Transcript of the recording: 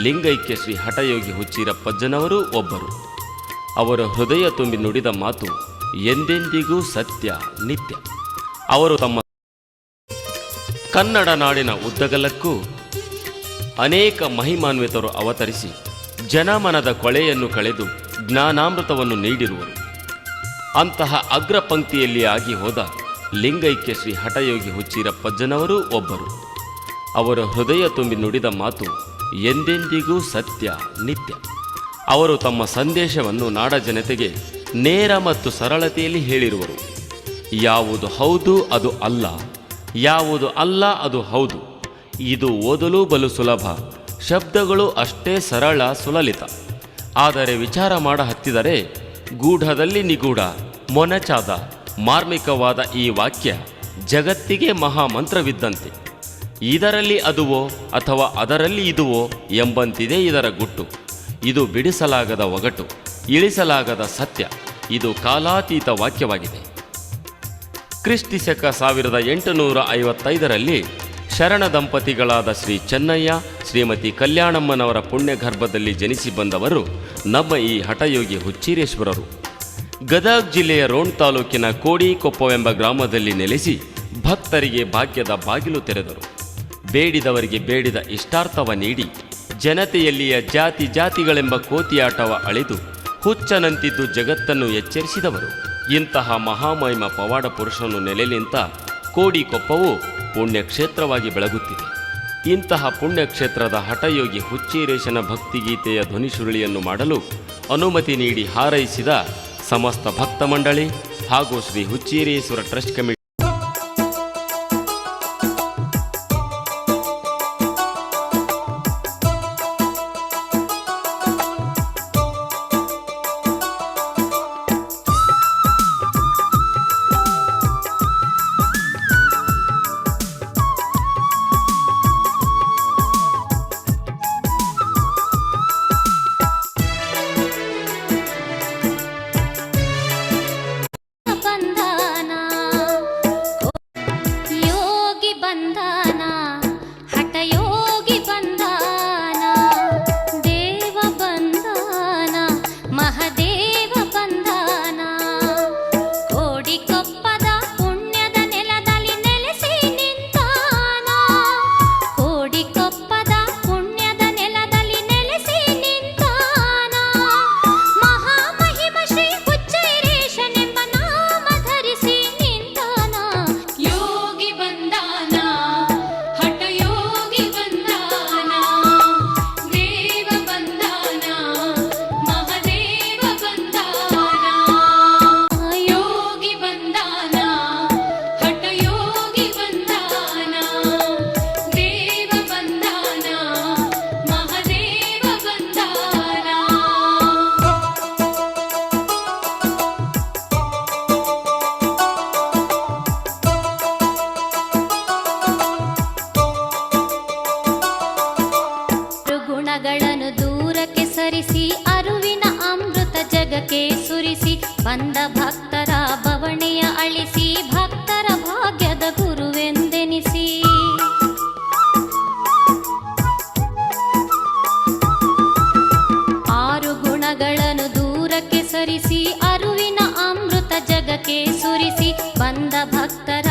ಲಿಂಗೈಕ್ಯ ಶ್ರೀ ಹಠಯೋಗಿ ಹುಚ್ಚಿರಪ್ಪಜ್ಜನವರು ಒಬ್ಬರು. ಅವರ ಹೃದಯ ತುಂಬಿ ನುಡಿದ ಮಾತು ಎಂದೆಂದಿಗೂ ಸತ್ಯ, ನಿತ್ಯ. ಅವರು ತಮ್ಮ ಕನ್ನಡ ನಾಡಿನ ಉದ್ದಗಲಕ್ಕೂ ಅನೇಕ ಮಹಿಮಾನ್ವಿತರು ಅವತರಿಸಿ ಜನಮನದ ಕೊಳೆಯನ್ನು ಕಳೆದು ಜ್ಞಾನಾಮೃತವನ್ನು ನೀಡಿರುವರು. ಅಂತಹ ಅಗ್ರ ಪಂಕ್ತಿಯಲ್ಲಿ ಆಗಿ ಹೋದ ಲಿಂಗೈಕ್ಯ ಶ್ರೀ ಹಠಯೋಗಿ ಹುಚ್ಚಿರಪ್ಪಜ್ಜನವರು ಒಬ್ಬರು. ಅವರ ಹೃದಯ ತುಂಬಿ ನುಡಿದ ಮಾತು ಎಂದೆಂದಿಗೂ ಸತ್ಯ, ನಿತ್ಯ. ಅವರು ತಮ್ಮ ಸಂದೇಶವನ್ನು ನಾಡ ಜನತೆಗೆ ನೇರ ಮತ್ತು ಸರಳತೆಯಲ್ಲಿ ಹೇಳಿರುವರು. ಯಾವುದು ಹೌದು, ಅದು ಅಲ್ಲ. ಯಾವುದು ಅಲ್ಲ, ಅದು ಹೌದು. ಇದು ಓದಲು ಬಲು ಸುಲಭ. ಶಬ್ದಗಳು ಅಷ್ಟೇ ಸರಳ, ಸುಲಲಿತ. ಆದರೆ ವಿಚಾರ ಮಾಡ ಹತ್ತಿದರೆ ಗೂಢದಲ್ಲಿ ನಿಗೂಢ, ಮೊನಚಾದ, ಮಾರ್ಮಿಕವಾದ ಈ ವಾಕ್ಯ ಜಗತ್ತಿಗೆ ಮಹಾಮಂತ್ರವಿದ್ದಂತೆ. ಇದರಲ್ಲಿ ಅದುವೋ ಅಥವಾ ಅದರಲ್ಲಿ ಇದುವೋ ಎಂಬಂತಿದೆ ಇದರ ಗುಟ್ಟು. ಇದು ಬಿಡಿಸಲಾಗದ ಒಗಟು, ಇಳಿಸಲಾಗದ ಸತ್ಯ. ಇದು ಕಾಲಾತೀತ ವಾಕ್ಯವಾಗಿದೆ. ಕ್ರಿಸ್ತಿ ಶಕ ಸಾವಿರದ ಎಂಟುನೂರ ಐವತ್ತೈದರಲ್ಲಿ ಶರಣ ದಂಪತಿಗಳಾದ ಶ್ರೀ ಚೆನ್ನಯ್ಯ, ಶ್ರೀಮತಿ ಕಲ್ಯಾಣಮ್ಮನವರ ಪುಣ್ಯಗರ್ಭದಲ್ಲಿ ಜನಿಸಿ ಬಂದವರು ನಮ್ಮ ಈ ಹಠಯೋಗಿ ಹುಚ್ಚೀರೇಶ್ವರರು. ಗದಗ್ ಜಿಲ್ಲೆಯ ರೋಣ್ ತಾಲೂಕಿನ ಕೋಡಿಕೊಪ್ಪವೆಂಬ ಗ್ರಾಮದಲ್ಲಿ ನೆಲೆಸಿ ಭಕ್ತರಿಗೆ ಭಾಗ್ಯದ ಬಾಗಿಲು ತೆರೆದರು. ಬೇಡಿದವರಿಗೆ ಬೇಡಿದ ಇಷ್ಟಾರ್ಥವ ನೀಡಿ ಜನತೆಯಲ್ಲಿಯ ಜಾತಿ ಜಾತಿಗಳೆಂಬ ಕೋತಿಯಾಟವ ಅಳೆದು ಹುಚ್ಚನಂತಿದ್ದು ಜಗತ್ತನ್ನು ಎಚ್ಚರಿಸಿದವರು. ಇಂತಹ ಮಹಾಮಹಿಮ ಪವಾಡ ಪುರುಷನು ನೆಲೆಲಿಂತ ಕೋಡಿಕೊಪ್ಪವು ಪುಣ್ಯಕ್ಷೇತ್ರವಾಗಿ ಬೆಳಗುತ್ತಿದೆ. ಇಂತಹ ಪುಣ್ಯಕ್ಷೇತ್ರದ ಹಠಯೋಗಿ ಹುಚ್ಚೀರೇಶನ ಭಕ್ತಿಗೀತೆಯ ಧ್ವನಿಸುರುಳಿಯನ್ನು ಮಾಡಲು ಅನುಮತಿ ನೀಡಿ ಹಾರೈಸಿದ ಸಮಸ್ತ ಭಕ್ತ ಮಂಡಳಿ ಹಾಗೂ ಶ್ರೀ ಹುಚ್ಚೀರೇಶ್ವರ ಟ್ರಸ್ಟ್ ಕಮಿಟಿ ಹಠಯೋಗಿ ಬಂದ ಭಕ್ತರ ಬವಣೆಯ ಅಳಿಸಿ, ಭಕ್ತರ ಭಾಗ್ಯದ ಗುರುವೆಂದೆನಿಸಿ. ಆರು ಗುಣಗಳನ್ನು ದೂರಕ್ಕೆ ಸರಿಸಿ, ಅರುವಿನ ಅಮೃತ ಜಗಕ್ಕೆ ಸುರಿಸಿ, ಬಂದ ಭಕ್ತರ